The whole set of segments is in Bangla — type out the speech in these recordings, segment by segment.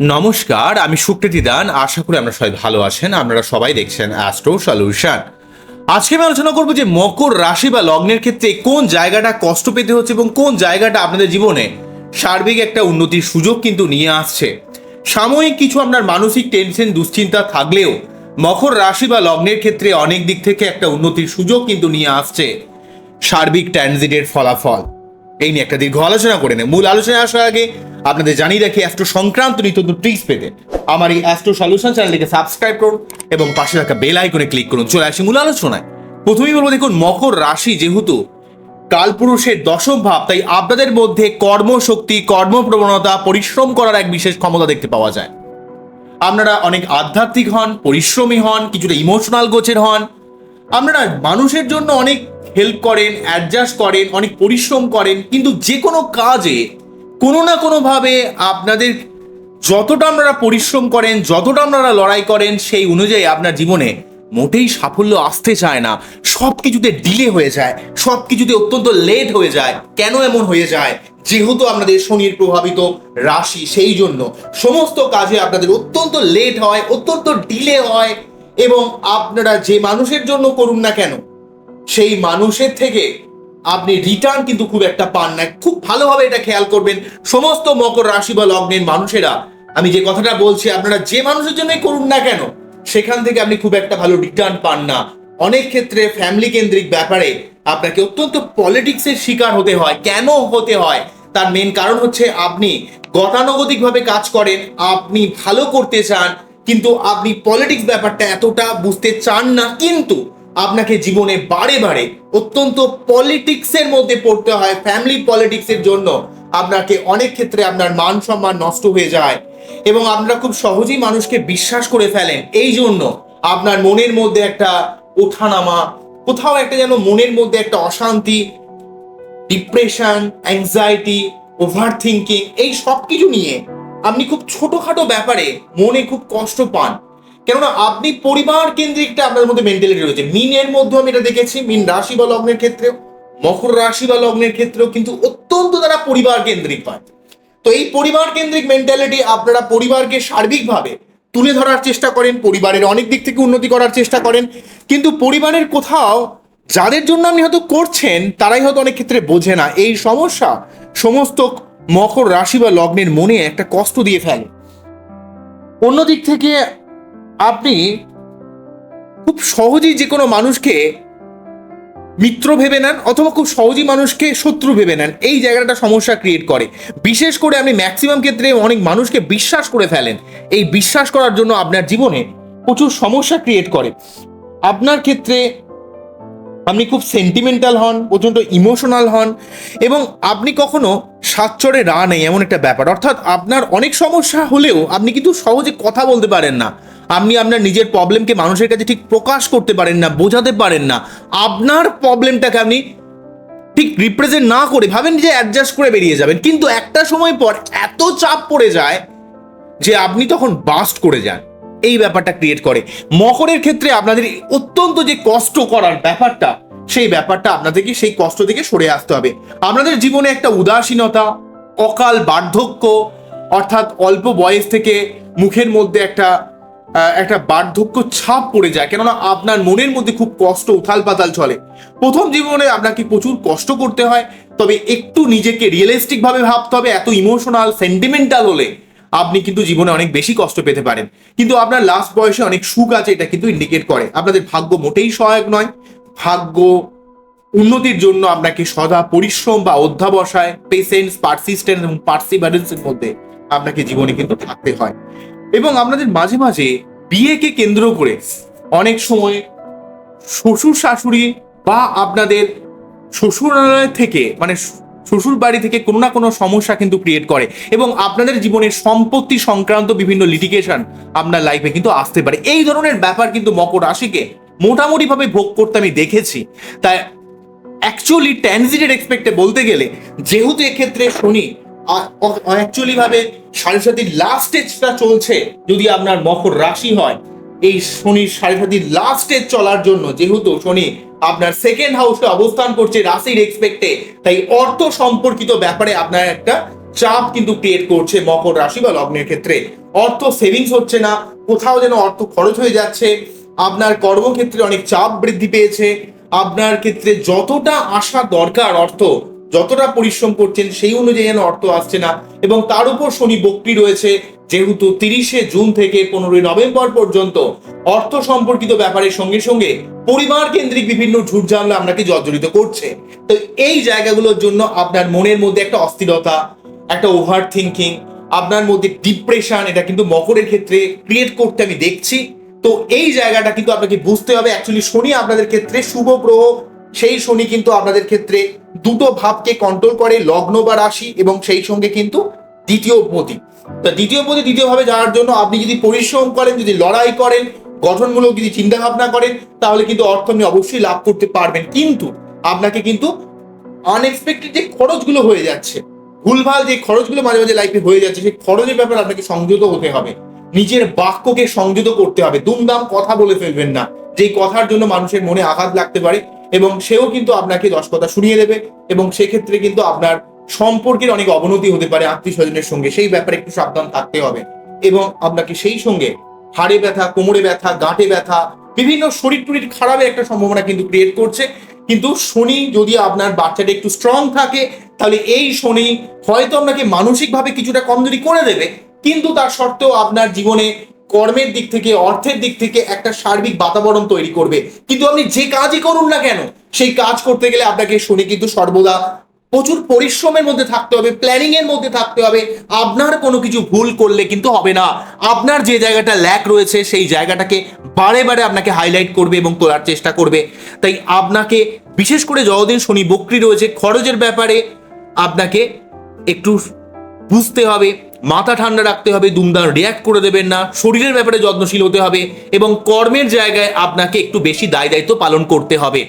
নমস্কার, আমি সুকৃতি দান। আশা করি আমরা সবাই ভালো আছেন। আপনারা সবাই দেখছেন অ্যাস্ট্রো সলিউশন আজকে আমি আলোচনা করব যে মকর রাশি বা লগ্নের ক্ষেত্রে কোন জায়গাটা কষ্ট পেতে হচ্ছে এবং কোন জায়গাটা আপনাদের জীবনে সার্বিক একটা উন্নতির সুযোগ কিন্তু নিয়ে আসছে। সাময়িক কিছু আপনার মানসিক টেনশন দুশ্চিন্তা থাকলেও মকর রাশি বা লগ্নের ক্ষেত্রে অনেক দিক থেকে একটা উন্নতির সুযোগ কিন্তু নিয়ে আসছে। সার্বিক ট্রানজিটের ফলাফল। এই নিয়ে একটা দীর্ঘ আলোচনা করে নেই। মূল আলোচনায় আসার আগে আপনাদের জানিয়ে রাখি অ্যাস্ট্রো সংক্রান্ত নিত্য ট্রিক্স পেতে আমার এই অ্যাস্ট্রো সলিউশন চ্যানেলটিকে সাবস্ক্রাইব করুন এবং পাশে থাকা বেল আইকনে ক্লিক করুন। চলে আসি মূল আলোচনায়। প্রথমেই বলব, দেখুন, মকর রাশি যেহেতু কালপুরুষের দশম ভাব, তাই আপনাদের মধ্যে কর্মশক্তি, কর্মপ্রবণতা, পরিশ্রম করার এক বিশেষ ক্ষমতা দেখতে পাওয়া যায়। আপনারা অনেক আধ্যাত্মিক হন, পরিশ্রমী হন, কিছুটা ইমোশনাল গোছের হন। আপনারা মানুষের জন্য অনেক হেল্প করেন অ্যাডজাস্ট করেন, অনেক পরিশ্রম করেন, কিন্তু যে কোনো কাজে কোনো না কোনোভাবে আপনাদের যতটা আপনারা পরিশ্রম করেন, যতটা আপনারা লড়াই করেন, সেই অনুযায়ী আপনার জীবনে মোটেই সাফল্য আসতে চায় না। সব কিছুতে ডিলে হয়ে যায় সব কিছুতে অত্যন্ত লেট হয়ে যায়। কেন এমন হয়ে যায়? যেহেতু আপনাদের শনির প্রভাবিত রাশি, সেই জন্য সমস্ত কাজে আপনাদের অত্যন্ত লেট হয়, অত্যন্ত ডিলে হয়, এবং আপনারা যে মানুষের জন্য করুন না কেন সেই মানুষের থেকে আপনি রিটার্ন কিন্তু খুব একটা পান না। খুব ভালোভাবে এটা খেয়াল করবেন। সমস্ত মকর রাশি বা লগ্নের মানুষেরা, আমি যে কথাটা বলছি, আপনারা যে মানুষের জন্যই করুন না কেন, সেখান থেকে আপনি খুব একটা ভালো রিটার্ন পান না। অনেক ক্ষেত্রে ফ্যামিলি কেন্দ্রিক ব্যাপারে আপনাকে অত্যন্ত পলিটিক্সের শিকার হতে হয়। কেন হতে হয়? তার মেন কারণ হচ্ছে আপনি গতানুগতিকভাবে কাজ করেন, আপনি ভালো করতে চান, কিন্তু আপনি পলিটিক্স ব্যাপারটা এতটা বুঝতে চান না। কিন্তু আপনাকে জীবনে বারে বারে অত্যন্ত পলিটিক্সের মধ্যে পড়তে হয় ফ্যামিলি পলিটিক্সের জন্য। আপনাকে অনেক ক্ষেত্রে আপনার মান সম্মান নষ্ট হয়ে যায় এবং আপনারা খুব সহজেই মানুষকে বিশ্বাস করে ফেলেন। এই জন্য আপনার মনের মধ্যে একটা ওঠানামা, কোথাও একটা যেন মনের মধ্যে একটা অশান্তি ডিপ্রেশন অ্যাংজাইটি ওভার থিঙ্কিং এই সব কিছু নিয়ে আপনি খুব ছোটখাটো ব্যাপারে মনে খুব কষ্ট পান। কেননা আপনি পরিবার কেন্দ্রিকটা আপনার মধ্যে মেন্টালিটি রয়েছে। মিনের মধ্যেও আমি এটা দেখেছি, মিন রাশি বা লগ্নের ক্ষেত্রেও, মকর রাশি বা লগ্নের ক্ষেত্রেও কিন্তু অত্যন্ত তারা পরিবার কেন্দ্রিক পায় তো এই পরিবার কেন্দ্রিক মেন্টালিটি আপনারা পরিবারকে সার্বিকভাবে তুলে ধরার চেষ্টা করেন, পরিবারের অনেক দিক থেকে উন্নতি করার চেষ্টা করেন। কিন্তু পরিবারের কোথাও যাদের জন্য আপনি হয়তো করছেন, তারাই হয়তো অনেক ক্ষেত্রে বোঝে না। এই সমস্যা সমস্ত মকর রাশি বা লগ্নের মনে একটা কষ্ট দিয়ে ফেলে। অন্যদিক থেকে আপনি খুব সহজেই যে কোনো মানুষকে মিত্র ভেবে নেন অথবা খুব সহজেই মানুষকে শত্রু ভেবে নেন, এই জায়গাটা সমস্যা ক্রিয়েট করে। বিশেষ করে আপনি ম্যাক্সিমাম ক্ষেত্রে অনেক মানুষকে বিশ্বাস করে ফেলেন। এই বিশ্বাস করার জন্য আপনার জীবনে প্রচুর সমস্যা ক্রিয়েট করে। আপনার ক্ষেত্রে আপনি খুব সেন্টিমেন্টাল হন, প্রচণ্ড ইমোশনাল হন, এবং আপনি কখনো সাচ্চরে রা নেই, এমন একটা ব্যাপার। অর্থাৎ আপনার অনেক সমস্যা হলেও আপনি কিন্তু সহজে কথা বলতে পারেন না। আপনি আপনার নিজের প্রবলেমকে মানুষের কাছে ঠিক প্রকাশ করতে পারেন না, বোঝাতে পারেন না। আপনার প্রবলেমটাকে আপনি ঠিক রিপ্রেজেন্ট না করে ভাবেন যে অ্যাডজাস্ট করে বেরিয়ে যাবেন। কিন্তু একটা সময় পর এত চাপ পড়ে যায় যে আপনি তখন বাস্ট করে যান। এই ব্যাপারটা ক্রিয়েট করে। মকরের ক্ষেত্রে আপনাদের অত্যন্ত যে কষ্ট করার ব্যাপারটা, সেই ব্যাপারটা আপনাদেরকে সেই কষ্ট থেকে সরে আসতে হবে। আপনাদের জীবনে একটা উদাসীনতা, অকাল বার্ধক্য, অর্থাৎ অল্প বয়স থেকে মুখের মধ্যে একটা একটা বার্ধক্য ছাপ পড়ে যায়। কেননা আপনার মনের মধ্যে খুব কষ্ট উথাল পাতাল চলে। প্রথম জীবনে আপনাকে প্রচুর কষ্ট করতে হয়, তবে একটু নিজেকে রিয়েলিস্টিক ভাবে ভাবতে হবে, এত ইমোশনাল সেন্টিমেন্টাল হলে। আপনি কিন্তু জীবনে অনেক বেশি কষ্ট পেতে পারেন। কিন্তু আপনার লাস্ট বয়সে অনেক সুখ আছে, এটা কিন্তু ইন্ডিকেট করে। আপনাদের ভাগ্য মোটেই সহায়ক নয়। ভাগ্য উন্নতির জন্য আপনাকে সদা পরিশ্রম বা অধ্যাবসায় পেশেন্স পারসিস্টেন্স এবং পার্সিভারেন্সের মধ্যে আপনাকে জীবনে কিন্তু থাকতে হয়। এবং আপনাদের মাঝে মাঝে বিয়েকে কেন্দ্র করে অনেক সময় শ্বশুর শাশুড়ি বা আপনাদের শ্বশুরালয় থেকে মানে শ্বশুর বাড়ি থেকে কোনো না কোনো সমস্যা কিন্তু ক্রিয়েট করে। এবং আপনাদের জীবনের সম্পত্তি সংক্রান্ত বিভিন্ন লিটিগেশন আপনার লাইফে কিন্তু আসতে পারে। এই ধরনের ব্যাপার কিন্তু মকর রাশিকে মোটামুটিভাবে ভোগ করতে আমি দেখেছি। তাই অ্যাকচুয়ালি ট্যানজিটেড এক্সপেক্টে বলতে গেলে, যেহেতু এক্ষেত্রে শনি অ্যাকচুয়ালি ভাবে সাড়ে সাতির লাস্ট স্টেজটা চলছে, যদি আপনার মকর রাশি হয় এই শনির সাড়ে সাতির লাস্ট চলার জন্য, যেহেতু শনি আপনার সেকেন্ড হাউসে অবস্থান করছে রাশির এক্সপেক্টে তাই অর্থ সম্পর্কিত ব্যাপারে আপনার একটা চাপ কিন্তু ক্রিয়েট করছে মকর রাশি বা লগ্নের ক্ষেত্রে। অর্থ সেভিংস হচ্ছে না, কোথাও যেন অর্থ খরচ হয়ে যাচ্ছে, আপনার কর্মক্ষেত্রে অনেক চাপ বৃদ্ধি পেয়েছে, আপনার ক্ষেত্রে যতটা আসা দরকার অর্থ যতটা পরিশ্রম করছেন সেই অনুযায়ী যেন অর্থ আসছে না। এবং তার উপর শনি বক্রি রয়েছে, যেহেতু তিরিশে জুন থেকে পনেরোই নভেম্বর পর্যন্ত অর্থ সম্পর্কিত ব্যাপারের সঙ্গে সঙ্গে পরিবার কেন্দ্রিক বিভিন্ন ঝুট ঝামেলা আপনাকে জর্জরিত করছে। তো এই জায়গাগুলোর জন্য আপনার মনের মধ্যে একটা অস্থিরতা, একটা ওভার থিঙ্কিং আপনার মধ্যে ডিপ্রেশন এটা কিন্তু মকরের ক্ষেত্রে ক্রিয়েট করতে আমি দেখছি। তো এই জায়গাটা কিন্তু আপনাকে বুঝতে হবে। অ্যাকচুয়ালি শনি আপনাদের ক্ষেত্রে শুভ গ্রহ, সেই শনি কিন্তু আপনাদের ক্ষেত্রে দুটো ভাবকে কন্ট্রোল করে লগ্ন বা রাশি এবং সেই সঙ্গে কিন্তু দ্বিতীয় পতি। তা দ্বিতীয় পতি দ্বিতীয় ভাবে যাওয়ার জন্য আপনি যদি পরিশ্রম করেন, যদি লড়াই করেন, গঠনমূলক যদি চিন্তা ভাবনা করেন, তাহলে কিন্তু অর্থ আপনি অবশ্যই লাভ করতে পারবেন। কিন্তু আপনাকে কিন্তু আনএক্সপেক্টেড যে খরচগুলো হয়ে যাচ্ছে, ভুলভাল যে খরচগুলো মাঝে মাঝে লাইফে হয়ে যাচ্ছে, সেই খরচের ব্যাপারে আপনাকে সংযত হতে হবে। নিজের বাক্যকে সংযত করতে হবে। দুমদাম কথা বলে ফেলবেন না। যেই কথার জন্য মানুষের মনে আঘাত লাগতে পারে এবং সেও কিন্তু আপনাকে দশ কথা শুনিয়ে দেবে এবং সেক্ষেত্রে কিন্তু আপনার সম্পর্কের অনেক অবনতি হতে পারে আত্মীয় স্বজনের সঙ্গে। সেই ব্যাপারে একটু সাবধান থাকতে হবে। এবং আপনাকে সেই সঙ্গে হাড়ে ব্যথা, কোমরে ব্যথা, গাঁটে ব্যথা, বিভিন্ন শরীর টরির খারাপের একটা সম্ভাবনা কিন্তু ক্রিয়েট করছে। কিন্তু শনি যদি আপনার বাচ্চাটা একটু স্ট্রং থাকে, তাহলে এই শনি হয়তো আপনাকে মানসিকভাবে কিছুটা কমজোরি করে দেবে। কিন্তু তার সত্ত্বেও আপনার জীবনে কর্মের দিক থেকে, অর্থের দিক থেকে একটা সার্বিক বাতাবরণ তৈরি করবে। কিন্তু আপনি যে কাজই করুন না কেন, সেই কাজ করতে গেলে আপনাকে শনি কিন্তু সর্বদা প্রচুর পরিশ্রমের মধ্যে থাকতে হবে প্ল্যানিং এর মধ্যে থাকতে হবে। আপনার কোনো কিছু ভুল করলে কিন্তু হবে না। আপনার যে জায়গাটা ল্যাক রয়েছে, সেই জায়গাটাকে বারে বারে আপনাকে হাইলাইট করবে এবং তোলার চেষ্টা করবে। তাই আপনাকে, বিশেষ করে যতদিন শনি বক্রি রয়েছে, খরচের ব্যাপারে আপনাকে একটু বুঝতে হবে। মাথা ঠান্ডা রাখতে হবে, দুমদাম রিয়াক্ট করে দেবেন না, শরীরের ব্যাপারে যত্নশীল হতে হবে এবং কর্মের জায়গায় আপনাকে একটু বেশি দায় দায়িত্ব পালন করতে হবে।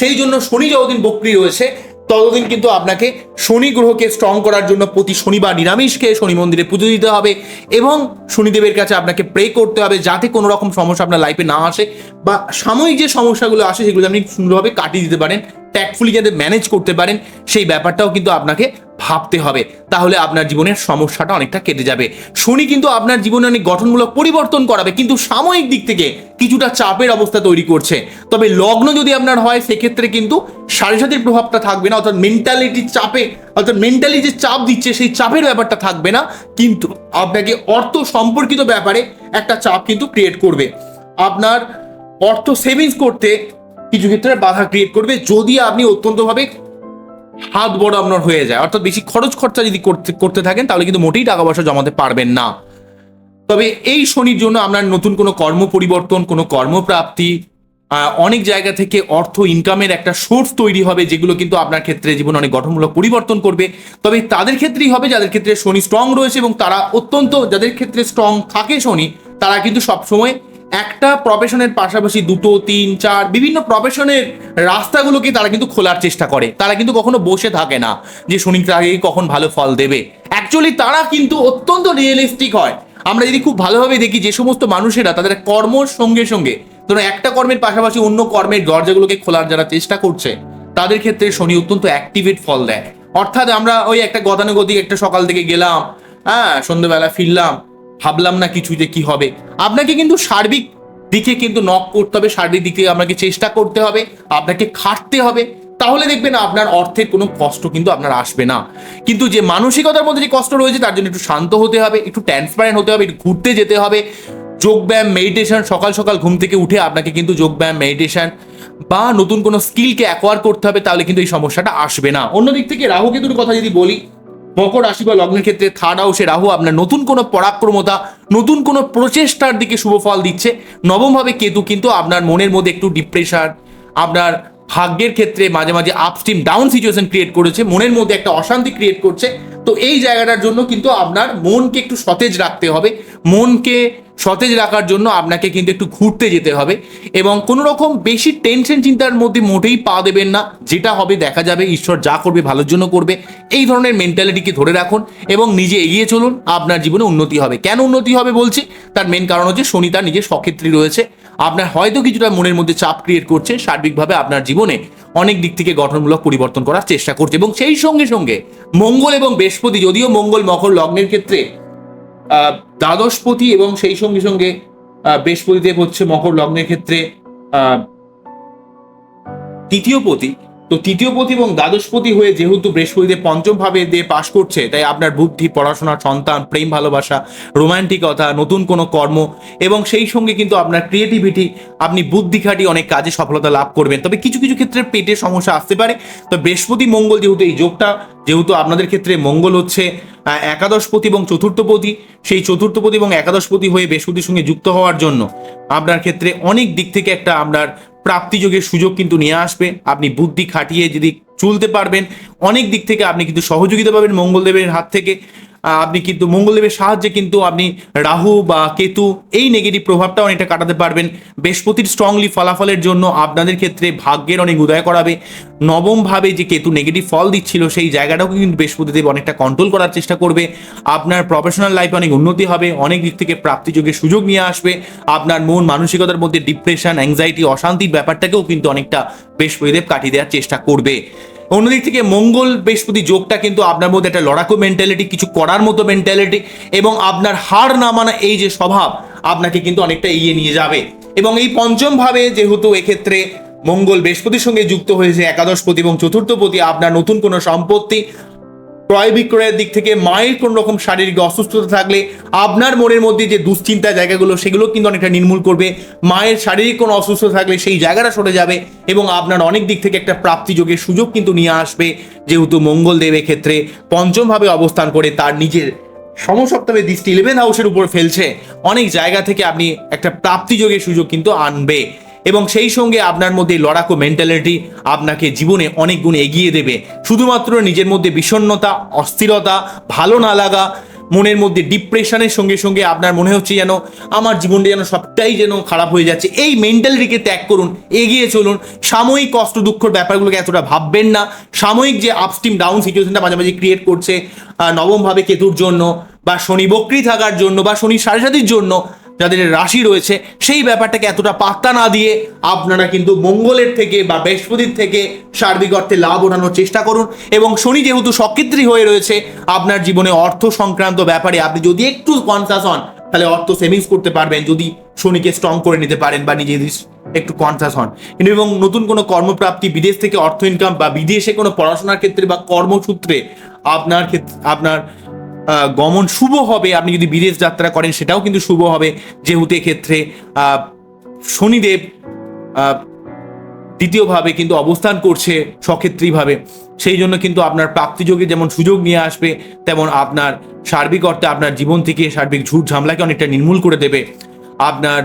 সেই জন্য শনি যতদিন বক্রি রয়েছে, ততদিন কিন্তু আপনাকে শনি গ্রহকে স্ট্রং করার জন্য প্রতি শনিবার নিরামিষ খেয়ে শনি মন্দিরে পুজো দিতে হবে এবং শনিদেবের কাছে আপনাকে প্রে করতে হবে যাতে কোনো রকম সমস্যা আপনার লাইফে না আসে বা সাময়িক যে সমস্যাগুলো আসে সেগুলো আপনি সুন্দরভাবে কাটিয়ে দিতে পারেন ট্যাক্টফুলি যাতে ম্যানেজ করতে পারেন, সেই ব্যাপারটাও কিন্তু আপনাকে ভাবতে হবে, তাহলে আপনার জীবনের সমস্যাটা অনেকটা কেটে যাবে। শনি কিন্তু আপনার জীবনে অনেক গঠনমূলক পরিবর্তন করাবে, কিন্তু সাময়িক দিক থেকে কিছুটা চাপের অবস্থা তৈরি করছে। তবে লগ্ন যদি আপনার হয়, সেক্ষেত্রে কিন্তু সাড়ে সাতির প্রভাবটা থাকবে না, অর্থাৎ মেন্টালিটির চাপে, অর্থাৎ মেন্টালি যে চাপ দিচ্ছে, সেই চাপের ব্যাপারটা থাকবে না। কিন্তু আপনাকে অর্থ সম্পর্কিত ব্যাপারে একটা চাপ কিন্তু ক্রিয়েট করবে। আপনার অর্থ সেভিংস করতে কিছু ক্ষেত্রে বাধা ক্রিয়েট করবে। যদি আপনি অত্যন্তভাবে হাত বড় আপনার হয়ে যায়। অর্থাৎ বেশি খরচ খরচা যদি করতে করতে থাকেন, তাহলে কিন্তু মোটেই টাকা পয়সা জমাতে পারবেন না। তবে এই শনির জন্য আপনার নতুন কোনো কর্ম পরিবর্তন, কোনো কর্মপ্রাপ্তি অনেক জায়গা থেকে অর্থ ইনকামের একটা সোর্স তৈরি হবে, যেগুলো কিন্তু আপনার ক্ষেত্রে জীবনে অনেক গঠনমূলক পরিবর্তন করবে। তবে তাদের ক্ষেত্রেই হবে, যাদের ক্ষেত্রে শনি স্ট্রং রয়েছে এবং তারা অত্যন্ত, যাদের ক্ষেত্রে স্ট্রং থাকে শনি, তারা কিন্তু সবসময় একটা প্রফেশনের পাশাপাশি দুটো, তিন, চার বিভিন্ন প্রফেশনের রাস্তাগুলোকে তারা কিন্তু খোলার চেষ্টা করে। তারা কিন্তু কখনো বসে থাকে না যে শনি তাকে কখন ভালো ফল দেবে। অ্যাকচুয়ালি তারা কিন্তু অত্যন্ত রিয়েলিস্টিক হয়। আমরা যদি খুব ভালোভাবে দেখি যে সমস্ত মানুষেরা তাদের কর্মর সঙ্গে সঙ্গে ধরো একটা কর্মের পাশাপাশি অন্য কর্মের দরজাগুলোকে খোলার যারা চেষ্টা করছে, তাদের ক্ষেত্রে শনি অত্যন্ত অ্যাক্টিভেট ফল দেয়। অর্থাৎ আমরা ওই একটা গতানুগতিক একটা সকাল থেকে গেলাম হ্যাঁ সন্ধ্যেবেলা ফিরলাম ভাবলাম না কিছু যে কি হবে। আপনাকে কিন্তু সার্বিক দিকে কিন্তু নক করতে হবে, সার্বিক দিক আপনাকে চেষ্টা করতে হবে, আপনাকে খাটতে হবে। তাহলে দেখবেন আপনার অর্থের কোনো কষ্ট কিন্তু আপনার আসবে না। কিন্তু যে মানসিকতার মধ্যে যে কষ্ট রয়েছে, তার জন্য একটু শান্ত হতে হবে, একটু ট্রান্সপারেন্ট হতে হবে, একটু ঘুরতে যেতে হবে। যোগব্যায়াম মেডিটেশন সকাল সকাল ঘুম থেকে উঠে আপনাকে কিন্তু যোগব্যায়াম মেডিটেশন বা নতুন কোনো স্কিলকে অ্যাকোয়ার করতে হবে, তাহলে কিন্তু এই সমস্যাটা আসবে না। অন্যদিক থেকে রাহু কেতুর কথা যদি বলি মকর রাশি বা লগ্নের ক্ষেত্রে থার্ড হাউসে রাহু আপনার নতুন কোনো পরাক্রমতা, নতুন কোনো প্রচেষ্টার দিকে শুভ ফল দিচ্ছে। নবমভাবে কেতু কিন্তু আপনার মনের মধ্যে একটু ডিপ্রেশন আপনার ভাগ্যের ক্ষেত্রে মাঝে মাঝে আপস্টিম ডাউন সিচুয়েশন ক্রিয়েট করেছে, মনের মধ্যে একটা অশান্তি ক্রিয়েট করছে। তো এই জায়গাটার জন্য কিন্তু আপনার মনকে একটু সতেজ রাখতে হবে। মনকে সতেজ রাখার জন্য আপনাকে কিন্তু একটু ঘুরতে যেতে হবে এবং কোনো রকম বেশি টেনশন চিন্তার মধ্যে মোটেই পা দেবেন না। যেটা হবে দেখা যাবে ঈশ্বর যা করবে ভালোর জন্য করবে। এই ধরনের মেন্টালিটিকে ধরে রাখুন এবং নিজে এগিয়ে চলুন, আপনার জীবনে উন্নতি হবে। কেন উন্নতি হবে বলছি? তার মেন কারণ হচ্ছে শনি তার নিজের সক্ষেত্রী রয়েছে। আপনার হয়তো কিছুটা মনের মধ্যে চাপ ক্রিয়েট করছে। সার্বিকভাবে আপনার জীবনে অনেক দিক থেকে গঠনমূলক পরিবর্তন করার চেষ্টা করছে এবং সেই সঙ্গে সঙ্গে মঙ্গল এবং বৃহস্পতি যদিও মঙ্গল মকর লগ্নের ক্ষেত্রে দ্বাদশপতি এবং সেই সঙ্গে সঙ্গে বৃহস্পতিদেব হচ্ছে মকর লগ্নের ক্ষেত্রে তৃতীয় পতি তো তৃতীয় পতি এবং দ্বাদশপতি হয়ে যেহেতু বৃহস্পতিদেব পঞ্চম ভাবে দিয়ে পাশ করছে, তাই আপনার বুদ্ধি, পড়াশোনা, সন্তান, প্রেম, ভালোবাসা রোমান্টিকতা নতুন কোনো কর্ম এবং সেই সঙ্গে কিন্তু আপনার ক্রিয়েটিভিটি আপনি বুদ্ধি খাটি অনেক কাজে সফলতা লাভ করবেন। তবে কিছু কিছু ক্ষেত্রে পেটের সমস্যা আসতে পারে। তো বৃহস্পতি, মঙ্গল যেহেতু এই যোগটা, যেহেতু আপনাদের ক্ষেত্রে মঙ্গল হচ্ছে একাদশপতি এবং চতুর্থপতি, সেই চতুর্থপতি এবং একাদশপতি হয়ে বৃহস্পতির সঙ্গে যুক্ত হওয়ার জন্য আপনার ক্ষেত্রে অনেক দিক থেকে একটা আপনার প্রাপ্তিযোগের সুযোগ কিন্তু নিয়ে আসবে। আপনি বুদ্ধি খাটিয়ে যদি চলতে পারবেন, অনেক দিক থেকে আপনি কিন্তু সহযোগিতা পাবেন মঙ্গলদেবের হাত থেকে। আপনি কিন্তু মঙ্গলদেবের সাহায্যে কিন্তু আপনি রাহু বা কেতু এই নেগেটিভ প্রভাবটা অনেকটা কাটাতে পারবেন। বৃহস্পতির স্ট্রংলি ফলাফলের জন্য আপনাদের ক্ষেত্রে ভাগ্যের অনেক উদয় করাবে। নবম ভাবে যে কেতু নেগেটিভ ফল দিচ্ছিল, সেই জায়গাটাও কিন্তু বৃহস্পতিদেব অনেকটা কন্ট্রোল করার চেষ্টা করবে। আপনার প্রফেশনাল লাইফে অনেক উন্নতি হবে, অনেক দিক থেকে প্রাপ্তিযোগের সুযোগ নিয়ে আসবে। আপনার মন মানসিকতার মধ্যে ডিপ্রেশন অ্যাংজাইটি অশান্তির ব্যাপারটাকেও কিন্তু অনেকটা বৃহস্পতিদেব কাটিয়ে দেওয়ার চেষ্টা করবে। অন্যদিক থেকে মঙ্গল বৃহস্পতি যোগটা কিন্তু আপনার মধ্যে একটা লড়াকু মেন্টালিটি কিছু করার মতো মেন্টালিটি এবং আপনার হার না মানা এই যে স্বভাব আপনাকে কিন্তু অনেকটা এগিয়ে নিয়ে যাবে। এবং এই পঞ্চম ভাবে যেহেতু এক্ষেত্রে মঙ্গল বৃহস্পতির সঙ্গে যুক্ত হয়েছে একাদশপতি এবং চতুর্থপতি আপনার নতুন কোনো সম্পত্তি ক্রয় বিক্রয়ের দিক থেকে মায়ের কোন রকম শারীরিক অসুস্থতা থাকলে আপনার মনের মধ্যে যে দুশ্চিন্তা জায়গাগুলো, সেগুলো কিন্তু অনেকটা নির্মূল করবে। মায়ের শারীরিক কোনো অসুস্থতা থাকলে সেই জায়গাটা সরে যাবে এবং আপনার অনেক দিক থেকে একটা প্রাপ্তিযোগের সুযোগ কিন্তু নিয়ে আসবে। যেহেতু মঙ্গল দেবের ক্ষেত্রে পঞ্চমভাবে অবস্থান করে তার নিজের সমসপ্তমে দৃষ্টি ইলেভেন হাউসের উপর ফেলছে। অনেক জায়গা থেকে আপনি একটা প্রাপ্তিযোগের সুযোগ কিন্তু আনবে। এবং সেই সঙ্গে আপনার মধ্যে লড়াকু মেন্টালিটি আপনাকে জীবনে অনেক গুণ এগিয়ে দেবে। শুধুমাত্র নিজের মধ্যে বিষণ্ণতা, অস্থিরতা, ভালো না লাগা, মনের মধ্যে ডিপ্রেশনের সঙ্গে সঙ্গে আপনার মনে হচ্ছে যেন আমার জীবনটা যেন সবটাই যেন খারাপ হয়ে যাচ্ছে। এই মেন্টালিটিকে ত্যাগ করুন, এগিয়ে চলুন। সাময়িক কষ্ট দুঃখর ব্যাপারগুলোকে এতটা ভাববেন না। সাময়িক যে আপস্টিম ডাউন সিচুয়েশনটা মাঝে মাঝে ক্রিয়েট করছে নবমভাবে কেতুর জন্য বা শনি বক্রি থাকার জন্য বা শনি সাড়ে সাতির জন্য যাদের রাশি রয়েছে, সেই ব্যাপারটাকে এতটা পাত্তা না দিয়ে আপনারা কিন্তু মঙ্গলের থেকে বা বৃহস্পতির থেকে সার্বিক অর্থে লাভ ওঠানোর চেষ্টা করুন। এবং শনি যেহেতু সক্ষেত্রী হয়ে রয়েছে, আপনার জীবনে অর্থ সংক্রান্ত ব্যাপারে আপনি যদি একটু কনসাস হন, তাহলে অর্থ সেভিংস করতে পারবেন। যদি শনিকে স্ট্রং করে নিতে পারেন বা নিজে একটু কনসাস হন। কিন্তু এবং নতুন কোনো কর্মপ্রাপ্তি, বিদেশ থেকে অর্থ ইনকাম বা বিদেশে কোনো পড়াশোনার ক্ষেত্রে বা কর্মসূত্রে আপনার ক্ষেত্রে আপনার গমন শুভ হবে। আপনি যদি বিদেশ যাত্রা করেন সেটাও কিন্তু শুভ হবে। যেহেতু এক্ষেত্রে আহ, শনিদেব দ্বিতীয়ভাবে কিন্তু অবস্থান করছে সক্ষেত্রীভাবে। সেই জন্য কিন্তু আপনার প্রাপ্তিযোগে যেমন সুযোগ নিয়ে আসবে তেমন আপনার সার্বিক অর্থে আপনার জীবন থেকে সার্বিক ঝুট ঝামলাকে অনেকটা নির্মূল করে দেবে। আপনার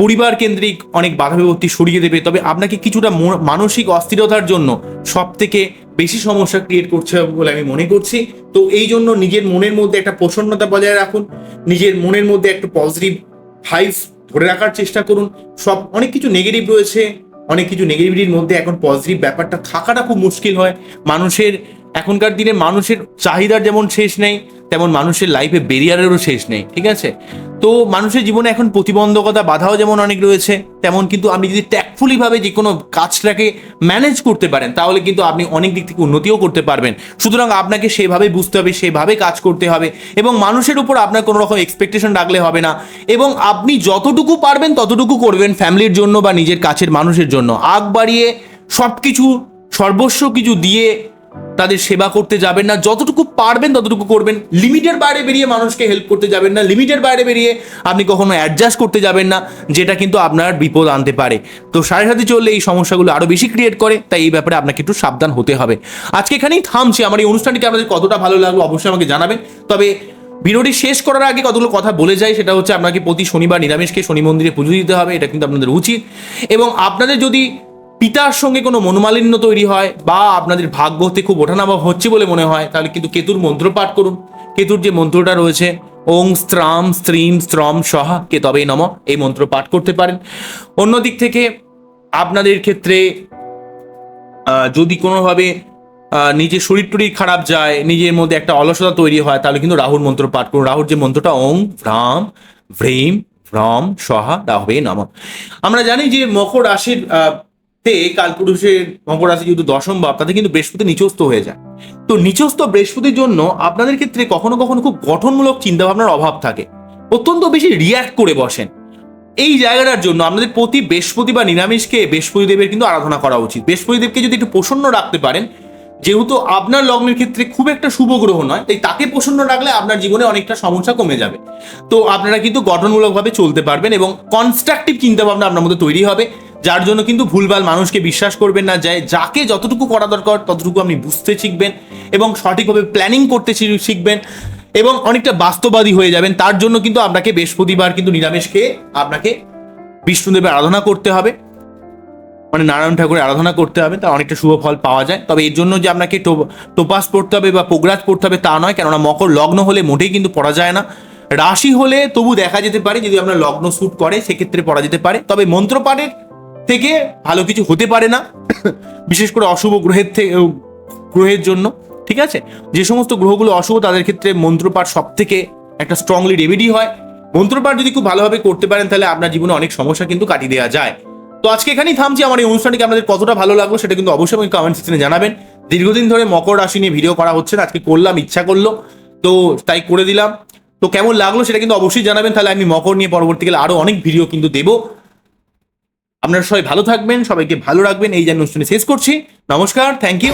পরিবার কেন্দ্রিক অনেক বাধা বিপত্তি সরিয়ে দেবে। তবে আপনাকে কিছুটা মানসিক অস্থিরতার জন্য সব থেকে বেশি সমস্যা ক্রিয়েট করছে বলে আমি মনে করছি। তো এই জন্য নিজের মনের মধ্যে একটা প্রসন্নতা বজায় রাখুন। নিজের মনের মধ্যে একটা পজিটিভ ভাইবস ধরে রাখার চেষ্টা করুন। সব, অনেক কিছু নেগেটিভ রয়েছে, অনেক কিছু নেগেটিভিটির মধ্যে এখন পজিটিভ ব্যাপারটা থাকাটা খুব মুশকিল হয়। মানুষের, এখনকার দিনে মানুষের চাহিদার যেমন শেষ নেই, তেমন মানুষের লাইফে বেরিয়ারেরও শেষ নেই, ঠিক আছে? তো মানুষের জীবনে এখন প্রতিবন্ধকতা বাধাও যেমন অনেক রয়েছে, তেমন কিন্তু আপনি যদি ট্যাকফুলি ভাবে যে কোনো কাজটাকে ম্যানেজ করতে পারেন, তাহলে কিন্তু আপনি অনেক দিক থেকে উন্নতিও করতে পারবেন। সুতরাং আপনাকে সেভাবে বুঝতে হবে, সেভাবে কাজ করতে হবে এবং মানুষের উপর আপনার কোনো রকম এক্সপেকটেশন রাখলে হবে না এবং আপনি যতটুকু পারবেন ততটুকু করবেন ফ্যামিলির জন্য বা নিজের কাছের মানুষের জন্য। আগ বাড়িয়ে সব কিছু সর্বস্ব কিছু দিয়ে তাদের সেবা করতে যাবেন না, যতটুকু পারবেন ততটুকু করবেন। লিমিটের বাইরে বেরিয়ে মানুষকে হেল্প করতে যাবেন না লিমিটের বাইরে বেরিয়ে আপনি কখনো অ্যাডজাস্ট করতে যাবেন না, যেটা কিন্তু আপনার বিপদ আনতে পারে। তো সাড়ে সাথে চললে এই সমস্যাগুলো আরও বেশি ক্রিয়েট করে, তাই এই ব্যাপারে আপনাকে একটু সাবধান হতে হবে। আজকে এখানেই থামছি, আমার এই অনুষ্ঠানটিকে আপনাদের কতটা ভালো লাগল অবশ্যই আমাকে জানাবেন। তবে ভিডিওটি শেষ করার আগে কতগুলো কথা বলে যাই, সেটা হচ্ছে আপনাকে প্রতি শনিবার নিরামিষকে শনি মন্দিরে পুজো দিতে হবে, এটা কিন্তু আপনাদের উচিত। এবং আপনাদের যদি পিতার সঙ্গে কোনো মনোমালিন্য তৈরি হয় বা আপনাদের ভাগ্য ভাগ্যতে খুব ওঠানামা হচ্ছে বলে মনে হয়, তাহলে কিন্তু কেতুর মন্ত্র পাঠ করুন। কেতুর যে মন্ত্রটা রয়েছে, ওং স্ত্রাম স্ত্রীম স্ত্রম সহা, কে তবে নম, এই মন্ত্র পাঠ করতে পারেন। অন্যদিক থেকে আপনাদের ক্ষেত্রে যদি কোনোভাবে নিজের শরীর টরীর খারাপ যায়, নিজের মধ্যে একটা অলসতা তৈরি হয়, তাহলে কিন্তু রাহুর মন্ত্র পাঠ করুন। রাহুর যে মন্ত্রটা, ওং ভ্রাম ভ্রেম ভ্রম সহা রাহবে নম। আমরা জানি যে মকর রাশির তে কালপুরুষের মকর যেহেতু দশম ভাব, তাতে কিন্তু বৃহস্পতি নিচস্ত হয়ে যায়। তো নিচস্ত বৃহস্পতির জন্য আপনাদের ক্ষেত্রে কখনো কখনো খুব গঠনমূলক চিন্তাভাবনার অভাব থাকে। অত্যন্ত বেশি রিয়্যাক্ট করে বসেন। এই জায়গাটার জন্য আপনাদের প্রতি বৃহস্পতি বা নিরামিষকে বৃহস্পতি দেবের কিন্তু আরাধনা করা উচিত। বৃহস্পতি দেবকে যদি একটু প্রসন্ন রাখতে পারেন, যেহেতু আপনার লগ্নের ক্ষেত্রে খুব একটা শুভ গ্রহ নয়, তাই তাকে প্রসন্ন রাখলে আপনার জীবনে অনেকটা সমস্যা কমে যাবে। তো আপনারা কিন্তু গঠনমূলকভাবে চলতে পারবেন এবং কনস্ট্রাকটিভ চিন্তাভাবনা আপনার মধ্যে তৈরি হবে। যার জন্য কিন্তু ভুলভাল মানুষকে বিশ্বাস করবেন না, যায় যাকে যতটুকু করা দরকার ততটুকু আপনি বুঝতে শিখবেন এবং সঠিকভাবে প্ল্যানিং করতে শিখবেন এবং অনেকটা বাস্তবাদী হয়ে যাবেন। তার জন্য কিন্তু আপনাকে বৃহস্পতিবার কিন্তু নিরামিষ খেয়ে আপনাকে বিষ্ণুদেবের আরাধনা করতে হবে। মানে নারায়ণ ঠাকুরের আরাধনা করতে হবে তার অনেকটা শুভ ফল পাওয়া যায়। তবে এর জন্য যে আপনাকে টোপাস পড়তে হবে বা পোগরাজ পড়তে হবে তা নয়, কেননা মকর লগ্ন হলে মোটেই কিন্তু পড়া যায় না। রাশি হলে তবু দেখা যেতে পারে, যদি আপনার লগ্ন স্যুট করে, সেক্ষেত্রে পড়া যেতে পারে। তবে মন্ত্রপাঠের থেকে ভালো কিছু হতে পারে না, বিশেষ করে অশুভ গ্রহের থেকে গ্রহের জন্য, ঠিক আছে? যে সমস্ত গ্রহগুলো অশুভ, তাদের ক্ষেত্রে মন্ত্রপাঠ সব থেকে একটা স্ট্রংলি রেমেডি হয়। মন্ত্রপাঠ যদি খুব ভালোভাবে করতে পারেন, তাহলে আপনার জীবনে অনেক সমস্যা কিন্তু কাটিয়ে দেওয়া যায়। তো আজকে এখানেই থামছি। আমার এই অনুষ্ঠানটিকে আপনাদের কতটা ভালো লাগল, সেটা কিন্তু অবশ্যই আমাকে কমেন্ট সেকশনে জানাবেন। দীর্ঘদিন ধরে মকর রাশি নিয়ে ভিডিও করা হচ্ছে না, আজকে করলাম, ইচ্ছা করল। তো তাই করে দিলাম। তো কেমন লাগল, সেটা কিন্তু অবশ্যই জানাবেন। তাহলে আমি মকর নিয়ে পরবর্তীকালে আরও অনেক ভিডিও কিন্তু দেবো। আপনারা সবাই ভালো থাকবেন, সবাইকে ভালো রাখবেন, এই যে অনুষ্ঠানে শেষ করছি। নমস্কার থ্যাংক ইউ